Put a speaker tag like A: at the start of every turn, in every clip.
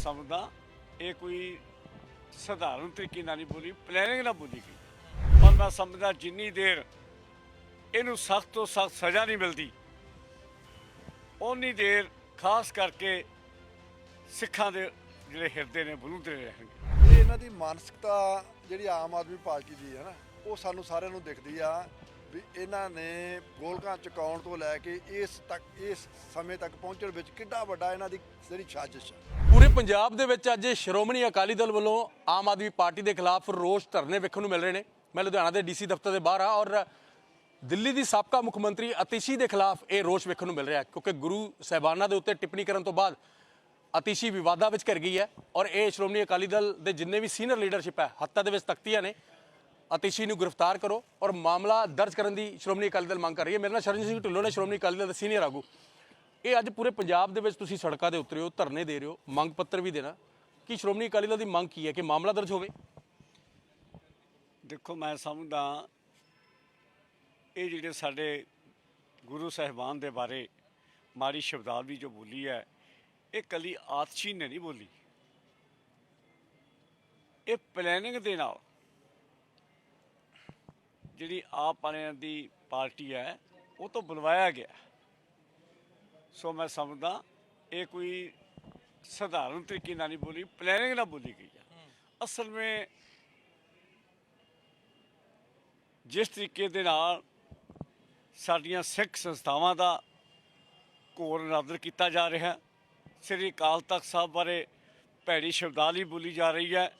A: ਸਮਝਦਾ, ਇਹ ਕੋਈ ਸਧਾਰਨ ਤਰੀਕੇ ਨਾਲ ਨਹੀਂ ਬੋਲੀ ਪਲੈਨਿੰਗ ਨਾਲ ਬੋਲੀ ਗਈ। ਪਰ ਮੈਂ ਸਮਝਦਾ ਜਿੰਨੀ ਦੇਰ ਇਹਨੂੰ ਸਖਤ ਤੋਂ ਸਖਤ ਸਜ਼ਾ ਨਹੀਂ ਮਿਲਦੀ, ਓਨੀ ਦੇਰ ਖਾਸ ਕਰਕੇ ਸਿੱਖਾਂ ਦੇ ਜਿਹੜੇ ਹਿਰਦੇ ਨੇ ਬਲੂੰਦੇ ਰਹਿਣਗੇ।
B: ਇਹ ਇਹਨਾਂ ਦੀ ਮਾਨਸਿਕਤਾ ਜਿਹੜੀ ਆਮ ਆਦਮੀ ਪਾਰਟੀ ਦੀ ਹੈ ਨਾ, ਉਹ ਸਾਨੂੰ ਸਾਰਿਆਂ ਨੂੰ ਦਿਖਦੀ ਆ। ਵੀ ਇਹਨਾਂ ਨੇ ਗੋਲਕਾਂ ਚੁਕਾਉਣ ਤੋਂ ਲੈ ਕੇ ਇਸ ਤੱਕ, ਇਸ ਸਮੇਂ ਤੱਕ ਪਹੁੰਚਣ ਵਿੱਚ ਕਿੰਨਾ ਵੱਡਾ ਇਹਨਾਂ ਦੀ ਜਿਹੜੀ ਸਾਜ਼ਿਸ਼ ਹੈ
C: ਪੂਰੇ ਪੰਜਾਬ ਦੇ ਵਿੱਚ ਅੱਜ ਸ਼੍ਰੋਮਣੀ ਅਕਾਲੀ ਦਲ ਵੱਲੋਂ ਆਮ ਆਦਮੀ ਪਾਰਟੀ ਦੇ ਖਿਲਾਫ ਰੋਸ ਧਰਨੇ ਵੇਖਣ ਨੂੰ ਮਿਲ ਰਹੇ ਨੇ। ਮੈਂ ਲੁਧਿਆਣਾ ਦੇ ਡੀਸੀ ਦਫ਼ਤਰ ਦੇ ਬਾਹਰ ਆ ਔਰ ਦਿੱਲੀ ਦੀ ਸਾਬਕਾ ਮੁੱਖ ਮੰਤਰੀ ਅਤੀਸ਼ੀ ਦੇ ਖਿਲਾਫ ਇਹ ਰੋਸ ਵੇਖਣ ਨੂੰ ਮਿਲ ਰਿਹਾ ਕਿਉਂਕਿ ਗੁਰੂ ਸਹਿਬਾਨਾਂ ਦੇ ਉੱਤੇ ਟਿੱਪਣੀ ਕਰਨ ਤੋਂ ਬਾਅਦ ਅਤੀਸ਼ੀ ਵਿਵਾਦਾਂ ਵਿੱਚ ਘਿਰ ਗਈ ਹੈ ਔਰ ਇਹ ਸ਼੍ਰੋਮਣੀ ਅਕਾਲੀ ਦਲ ਦੇ ਜਿੰਨੇ ਵੀ ਸੀਨੀਅਰ ਲੀਡਰਸ਼ਿਪ ਹੈ ਹੱਥਾਂ ਦੇ ਵਿੱਚ ਤਖਤੀਆਂ ਨੇ। ਅਤੀਸ਼ੀ ਨੂੰ ਗ੍ਰਿਫਤਾਰ ਕਰੋ ਔਰ ਮਾਮਲਾ ਦਰਜ ਕਰਨ ਦੀ ਸ਼੍ਰੋਮਣੀ ਅਕਾਲੀ ਦਲ ਮੰਗ ਕਰ ਰਹੀ ਹੈ। ਮੇਰੇ ਨਾਲ ਸ਼ਰਨਜੀਤ ਸਿੰਘ ਢਿੱਲੋਂ ਨੇ ਸ਼੍ਰੋਮਣੀ ਅਕਾਲੀ ਦਲ ਦੇ ਸੀਨੀਅਰ ਆਗੂ। ਇਹ ਅੱਜ ਪੂਰੇ ਪੰਜਾਬ ਦੇ ਵਿੱਚ ਤੁਸੀਂ ਸੜਕਾਂ ਦੇ ਉਤਰੇ ਹੋ, ਧਰਨੇ ਦੇ ਰਹੇ ਹੋ, ਮੰਗ ਪੱਤਰ ਵੀ ਦੇਣਾ। ਕਿ ਸ਼੍ਰੋਮਣੀ ਅਕਾਲੀ ਦਲ ਦੀ ਮੰਗ ਕੀ ਹੈ ਕਿ ਮਾਮਲਾ ਦਰਜ ਹੋਵੇ?
A: ਦੇਖੋ, ਮੈਂ ਸਮਝਦਾ ਇਹ ਜਿਹੜੇ ਸਾਡੇ ਗੁਰੂ ਸਾਹਿਬਾਨ ਦੇ ਬਾਰੇ ਮਾਰੀ ਸ਼ਬਦਾਵਲੀ ਜੋ ਬੋਲੀ ਹੈ, ਇਹ ਕਲੀ ਆਤਸ਼ੀ ਨੇ ਨਹੀਂ ਬੋਲੀ। ਇਹ ਪਲੈਨਿੰਗ ਦੇ ਨਾਲ ਜਿਹੜੀ ਆਪ ਵਾਲਿਆਂ ਦੀ ਪਾਰਟੀ ਹੈ, ਉਹ ਤੋਂ ਬੁਲਵਾਇਆ ਗਿਆ। ਸੋ ਮੈਂ ਸਮਝਦਾ, ਇਹ ਕੋਈ ਸਧਾਰਨ ਤਰੀਕੇ ਨਾਲ ਨਹੀਂ ਬੋਲੀ ਪਲੈਨਿੰਗ ਨਾਲ ਬੋਲੀ ਗਈ ਹੈ ਅਸਲ ਵਿੱਚ ਜਿਸ ਤਰੀਕੇ ਦੇ ਨਾਲ ਸਾਡੀਆਂ ਸਿੱਖ ਸੰਸਥਾਵਾਂ ਦਾ ਘੋਰ ਨਦਰ ਕੀਤਾ ਜਾ ਰਿਹਾ, ਸ੍ਰੀ ਅਕਾਲ ਤਖਤ ਸਾਹਿਬ ਬਾਰੇ ਭੈੜੀ ਸ਼ਬਦਾਵਲੀ ਬੋਲੀ ਜਾ ਰਹੀ ਹੈ।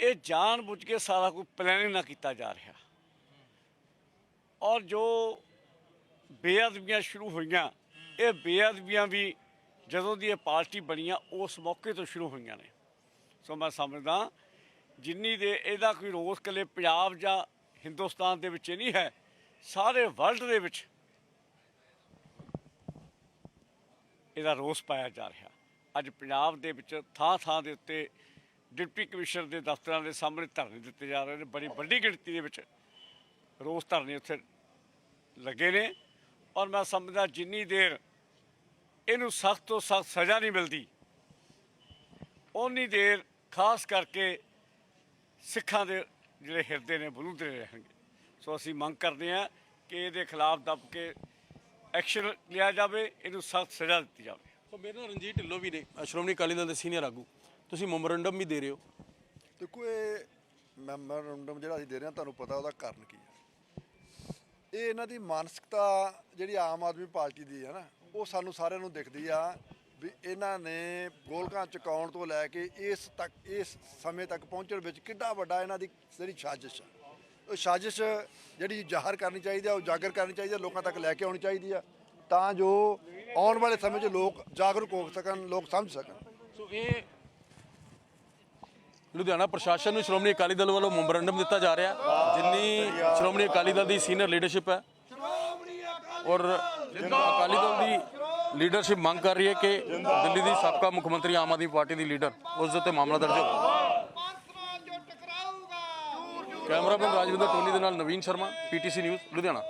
A: ਇਹ ਜਾਣ ਬੁੱਝ ਕੇ ਸਾਰਾ ਕੋਈ ਪਲੈਨਿੰਗ ਨਾ ਕੀਤਾ ਜਾ ਰਿਹਾ। ਔਰ ਜੋ ਬੇਅਦਬੀਆਂ ਸ਼ੁਰੂ ਹੋਈਆਂ, ਇਹ ਬੇਅਦਬੀਆਂ ਵੀ ਜਦੋਂ ਦੀ ਇਹ ਪਾਰਟੀ ਬਣੀਆਂ, ਉਸ ਮੌਕੇ ਤੋਂ ਸ਼ੁਰੂ ਹੋਈਆਂ ਨੇ। ਸੋ ਮੈਂ ਸਮਝਦਾ ਜਿੰਨੀ ਦੇ ਇਹਦਾ ਕੋਈ ਰੋਸ ਕੱਲੇ ਪੰਜਾਬ ਜਾਂ ਹਿੰਦੁਸਤਾਨ ਦੇ ਵਿੱਚ ਨਹੀਂ ਹੈ, ਸਾਰੇ ਵਰਲਡ ਦੇ ਵਿੱਚ ਇਹਦਾ ਰੋਸ ਪਾਇਆ ਜਾ ਰਿਹਾ। ਅੱਜ ਪੰਜਾਬ ਦੇ ਵਿੱਚ ਥਾਂ ਥਾਂ ਦੇ ਉੱਤੇ ਡਿਪਟੀ ਕਮਿਸ਼ਨਰ ਦੇ ਦਫ਼ਤਰਾਂ ਦੇ ਸਾਹਮਣੇ ਧਰਨੇ ਦਿੱਤੇ ਜਾ ਰਹੇ ਨੇ, ਬੜੀ ਵੱਡੀ ਗਿਣਤੀ ਦੇ ਵਿੱਚ ਰੋਸ ਧਰਨੇ ਉੱਥੇ ਲੱਗੇ ਨੇ। ਔਰ ਮੈਂ ਸਮਝਦਾ ਜਿੰਨੀ ਦੇਰ ਇਹਨੂੰ ਸਖਤ ਤੋਂ ਸਖਤ ਸਜ਼ਾ ਨਹੀਂ ਮਿਲਦੀ ਉਨੀ ਦੇਰ ਖਾਸ ਕਰਕੇ ਸਿੱਖਾਂ ਦੇ ਜਿਹੜੇ ਹਿਰਦੇ ਨੇ, ਬਲੂੰਦੇ ਰਹਿਣਗੇ। ਸੋ ਅਸੀਂ ਮੰਗ ਕਰਦੇ ਹਾਂ ਕਿ ਇਹਦੇ ਖਿਲਾਫ ਦੱਬ ਕੇ ਐਕਸ਼ਨ ਲਿਆ ਜਾਵੇ, ਇਹਨੂੰ ਸਖਤ ਸਜ਼ਾ ਦਿੱਤੀ ਜਾਵੇ।
C: ਸੋ ਮੇਰੇ ਨਾਲ ਰਣਜੀਤ ਢਿੱਲੋਂ ਵੀ ਨੇ ਸ਼੍ਰੋਮਣੀ ਅਕਾਲੀ ਦਲ ਦੇ ਸੀਨੀਅਰ ਆਗੂ। ਤੁਸੀਂ ਮੈਮੋਰੰਡਮ ਵੀ ਦੇ ਰਹੇ ਹੋ।
B: ਦੇਖੋ ਇਹ ਮੈਮੋਰੰਡਮ ਜਿਹੜਾ ਅਸੀਂ ਦੇ ਰਹੇ ਹਾਂ ਤੁਹਾਨੂੰ ਪਤਾ ਉਹਦਾ ਕਾਰਨ ਕੀ ਹੈ। ਇਹ ਇਹਨਾਂ ਦੀ ਮਾਨਸਿਕਤਾ ਜਿਹੜੀ ਆਮ ਆਦਮੀ ਪਾਰਟੀ ਦੀ ਹੈ ਨਾ ਉਹ ਸਾਨੂੰ ਸਾਰਿਆਂ ਨੂੰ ਦਿਖਦੀ ਆ ਵੀ ਇਹਨਾਂ ਨੇ ਗੋਲਕਾਂ ਚੁਕਾਉਣ ਤੋਂ ਲੈ ਕੇ ਇਸ ਤੱਕ ਇਸ ਸਮੇਂ ਤੱਕ ਪਹੁੰਚਣ ਵਿੱਚ ਕਿੰਨਾ ਵੱਡਾ ਇਹਨਾਂ ਦੀ ਜਿਹੜੀ ਸਾਜ਼ਿਸ਼ ਹੈ ਉਹ ਸਾਜ਼ਿਸ਼ ਜਿਹੜੀ ਜ਼ਾਹਰ ਕਰਨੀ ਚਾਹੀਦੀ ਆ ਉਜਾਗਰ ਕਰਨੀ ਚਾਹੀਦੀ ਆ ਲੋਕਾਂ ਤੱਕ ਲੈ ਕੇ ਆਉਣੀ ਚਾਹੀਦੀ ਆ ਤਾਂ ਜੋ ਆਉਣ ਵਾਲੇ ਸਮੇਂ 'ਚ ਲੋਕ ਜਾਗਰੂਕ ਹੋ ਸਕਣ ਲੋਕ ਸਮਝ ਸਕਣ।
C: ਸੋ ਇਹ ਲੁਧਿਆਣਾ ਪ੍ਰਸ਼ਾਸਨ ਨੂੰ ਸ਼੍ਰੋਮਣੀ ਅਕਾਲੀ ਦਲ ਵੱਲੋਂ ਮੈਮੋਰੰਡਮ ਦਿੱਤਾ ਜਾ ਰਿਹਾ। ਜਿੰਨੀ ਸ਼੍ਰੋਮਣੀ ਅਕਾਲੀ ਦਲ ਦੀ ਸੀਨੀਅਰ ਲੀਡਰਸ਼ਿਪ ਹੈ। ਔਰ ਅਕਾਲੀ ਦਲ ਦੀ ਲੀਡਰਸ਼ਿਪ ਮੰਗ ਕਰ ਰਹੀ ਹੈ ਕਿ ਦਿੱਲੀ ਦੀ ਸਾਬਕਾ ਮੁੱਖ ਮੰਤਰੀ ਆਮ ਆਦਮੀ ਪਾਰਟੀ ਦੀ ਲੀਡਰ ਉਸ ਦੇ ਉੱਤੇ ਮਾਮਲਾ ਦਰਜ ਹੋ ਕੈਮਰਾਮੈਨ ਰਾਜਵਿੰਦਰ ਟੋਨੀ ਦੇ ਨਾਲ ਨਵੀਨ ਸ਼ਰਮਾ, ਪੀਟੀਸੀ ਨਿਊਜ਼, ਲੁਧਿਆਣਾ।